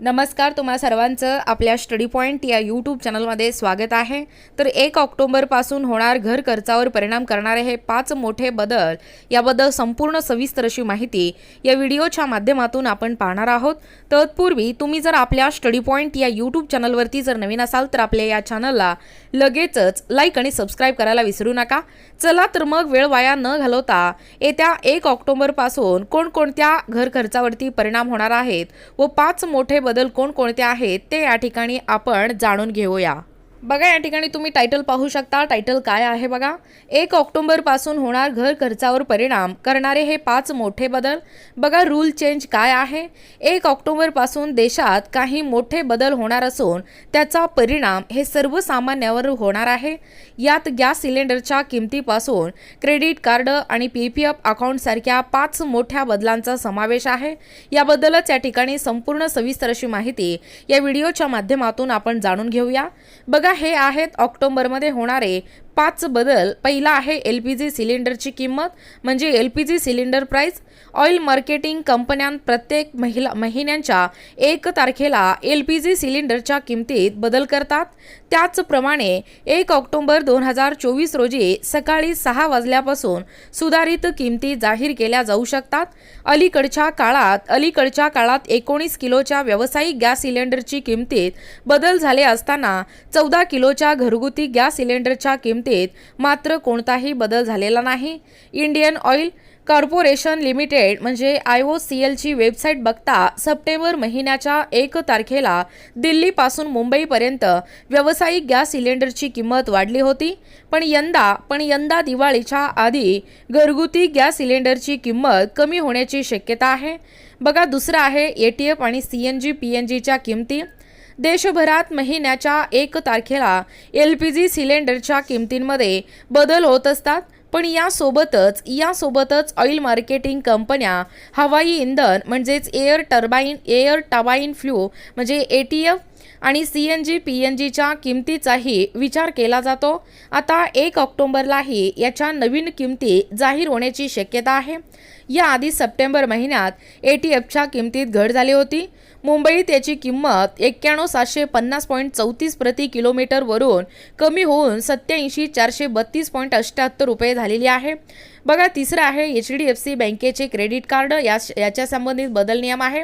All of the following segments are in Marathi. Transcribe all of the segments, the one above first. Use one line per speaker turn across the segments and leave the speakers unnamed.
नमस्कार तुम्हा सर्वांचं आपल्या स्टडी पॉईंट या यूट्यूब चॅनलमध्ये स्वागत आहे. तर एक ऑक्टोबरपासून होणार घर खर्चावर परिणाम करणारे हे पाच मोठे बदल याबद्दल संपूर्ण सविस्तर अशी माहिती या व्हिडिओच्या माध्यमातून आपण पाहणार आहोत. तत्पूर्वी तुम्ही जर आपल्या स्टडी पॉईंट या यूट्यूब चॅनलवरती जर नवीन असाल तर आपल्या या चॅनलला लगेचच लाईक आणि सबस्क्राईब करायला विसरू नका. चला तर मग वेळ वाया न घालवता येत्या एक ऑक्टोबरपासून कोणकोणत्या घर खर्चावरती परिणाम होणार आहेत व पाच मोठे बदल कोणकोणते आहेत ते या ठिकाणी आपण जाणून घेऊया. बघा या ठिकाणी तुम्ही टायटल पाहू शकता. टायटल काय आहे बघा? एक ऑक्टोंबरपासून होणार घर खर्चावर परिणाम करणारे हे पाच मोठे बदल. बघा रूल चेंज काय आहे? एक ऑक्टोबरपासून देशात काही मोठे बदल होणार असून त्याचा परिणाम हे सर्वसामान्यावर होणार आहे. यात गॅस सिलेंडरच्या किमतीपासून क्रेडिट कार्ड आणि पी पी एफ अकाउंटसारख्या पाच मोठ्या बदलांचा समावेश आहे. याबद्दलच या ठिकाणी संपूर्ण सविस्तर अशी माहिती या व्हिडिओच्या माध्यमातून आपण जाणून घेऊया. बघा हे आहेत ऑक्टोबरमध्ये होणारे पाच बदल. पहिला आहे एल पी जी सिलेंडरची किंमत म्हणजे L P G cylinder price oil marketing कंपन्यां प्रत्येक महिला महिन्यांच्या एक तारखेला एल पी जी सिलेंडरच्या किमतीत बदल करतात. त्याचप्रमाणे एक ऑक्टोबर दोन हजार चोवीस रोजी सकाळी सहा वाजल्यापासून सुधारित किमती जाहीर केल्या जाऊ शकतात. अलीकडच्या काळात अलीकडच्या काळात एकोणीस किलोच्या व्यावसायिक गॅस सिलेंडरची किमतीत बदल झाले असताना चौदा किलोच्या घरगुती गॅस सिलेंडरच्या किमतीत मात्र कोणताही बदल झालेला नाही. इंडियन ऑइल कॉर्पोरेशन लिमिटेड म्हणजे आय ओ सी एलची वेबसाईट बघता सप्टेंबर महिन्याच्या एक तारखेला दिल्लीपासून मुंबईपर्यंत व्यावसायिक गॅस सिलेंडरची किंमत वाढली होती. पण यंदा पण यंदा दिवाळीच्या आधी घरगुती गॅस सिलेंडरची किंमत कमी होण्याची शक्यता आहे. बघा दुसरं आहे ए टी एफ आणि C N G P N जीच्या किमती. देशभरात महिन्याच्या एक तारखेला एल पी जी सिलेंडरच्या किमतींमध्ये बदल होत असतात. पण यासोबतच यासोबतच ऑइल मार्केटिंग कंपन्या हवाई इंधन म्हणजेच air turbine air turbine fuel म्हणजे ए टी एफ आणि C N G P N जीच्या किमतीचाही विचार केला जातो. आता एक ऑक्टोबरलाही याच्या नवीन किमती जाहीर होण्याची शक्यता आहे. याआधी सप्टेंबर महिन्यात ए टी एफच्या किमतीत घट झाली होती. मुंबईत याची किंमत एक्क्याण्णव सातशे पन्नास पॉईंट चौतीस प्रति किलोमीटरवरून कमी होऊन सत्याऐंशी चारशे बत्तीस पॉईंट अठ्ठ्याहत्तर रुपये झालेली आहे. बघा तिसरं आहे एच डी एफ सी बँकेचे क्रेडिट कार्ड. या याच्या संबंधित बदल नियम आहे.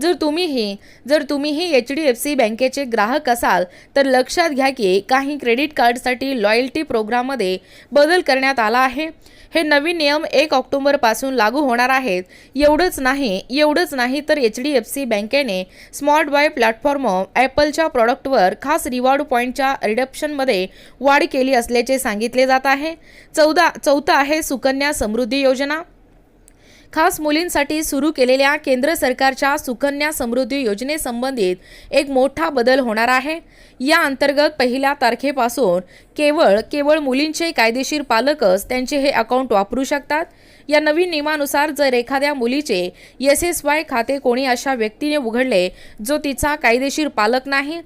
जर तुम्हीही जर तुम्हीही एच डी एफ सी बँकेचे ग्राहक असाल तर लक्षात घ्या की काही क्रेडिट कार्डसाठी लॉयल्टी प्रोग्राममध्ये बदल करण्यात आला आहे. हे नवीन नियम एक ऑक्टोबरपासून लागू होणार आहेत. एवढंच नाही एवढंच नाही तर एच डी एफ सी बँकेने स्मार्ट बाय प्लॅटफॉर्म ॲपलच्या प्रॉडक्टवर खास रिवॉर्ड पॉईंटच्या रिडप्शनमध्ये वाढ केली असल्याचे सांगितले जात आहे. चौदा चौथं आहे सुकन्या समृद्धी योजना. खास मुलींसाठी सुरू केलेल्या केंद्र सरकारच्या सुकन्या समृद्धी योजनेसंबंधित एक मोठा बदल होणार आहे. या अंतर्गत पहिल्या तारखेपासून केवळ केवळ मुलींचे कायदेशीर पालकच त्यांचे हे अकाउंट वापरू शकतात. या नवीन नियमानुसार जर एखाद्या मुलीचे एस एस वाय खाते कोणी अशा व्यक्तीने उघडले जो तिचा कायदेशीर पालक नाही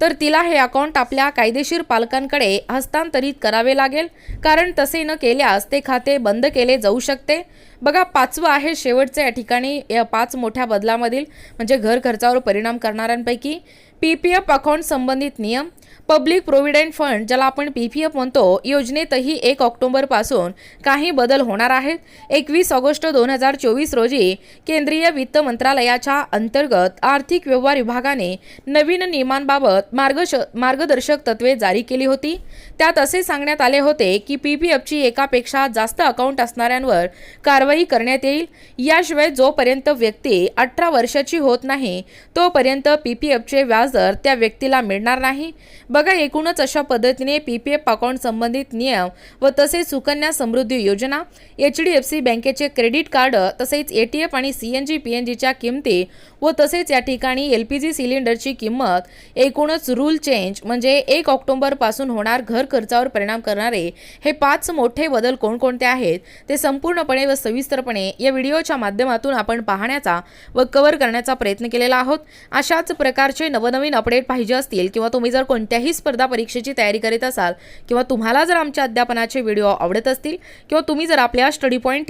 तर तिला हे अकाउंट आपल्या कायदेशीर पालकांकडे हस्तांतरित करावे लागेल कारण तसे न केल्यास ते खाते बंद केले जाऊ शकते. बघा पाचवं आहे शेवटचं या ठिकाणी या पाच मोठ्या बदलामधील म्हणजे घर खर्चावर परिणाम करणाऱ्यांपैकी पी पी एफ अकाउंट संबंधित नियम पब्लिक प्रोव्हिडंट फंड ज्याला आपण पी पी एफ म्हणतो योजनेतही एक ऑक्टोबरपासून काही बदल होणार आहेत. एकवीस ऑगस्ट दोन हजार चोवीस रोजी केंद्रीय वित्त मंत्रालयाच्या अंतर्गत आर्थिक व्यवहार विभागाने नवीन नियमांबाबत मार्गश मार्गदर्शक तत्वे जारी केली होती. त्यात असे सांगण्यात आले होते की पी पी एफची एकापेक्षा जास्त अकाउंट असणाऱ्यांवर कारवाई करण्यात येईल. याशिवाय जोपर्यंत व्यक्ती अठरा वर्षाची होत नाही तोपर्यंत पी पी एफचे व्याजदर त्या व्यक्तीला मिळणार नाही. बघा एकूणच अशा पद्धतीने पी पी एफ अकाउंट संबंधित नियम व तसेच Sukanya Samriddhi Yojana H D F C बँकेचे क्रेडिट कार्ड तसेच ए टी एफ आणि C N G P N जीच्या किमती व तसेच या ठिकाणी एल पी जी सिलेंडरची किंमत एकूणच एकूणच रूल चेंज म्हणजे एक ऑक्टोबरपासून होणार घर खर्चावर परिणाम करणारे हे पाच मोठे बदल कोणकोणते आहेत ते संपूर्णपणे व सविस्तरपणे या व्हिडिओच्या माध्यमातून आपण पाहण्याचा व कव्हर करण्याचा प्रयत्न केलेला आहोत. अशाच प्रकारचे नवनवीन अपडेट पाहिजे असतील किंवा तुम्ही जर कोणत्याही स्पर्धा परीक्षेची तयारी करीत असाल किंवा तुम्हाला जर आमच्या अध्यापनाचे व्हिडिओ आवडत असतील किंवा तुम्ही जर आपल्या स्टडी पॉईंट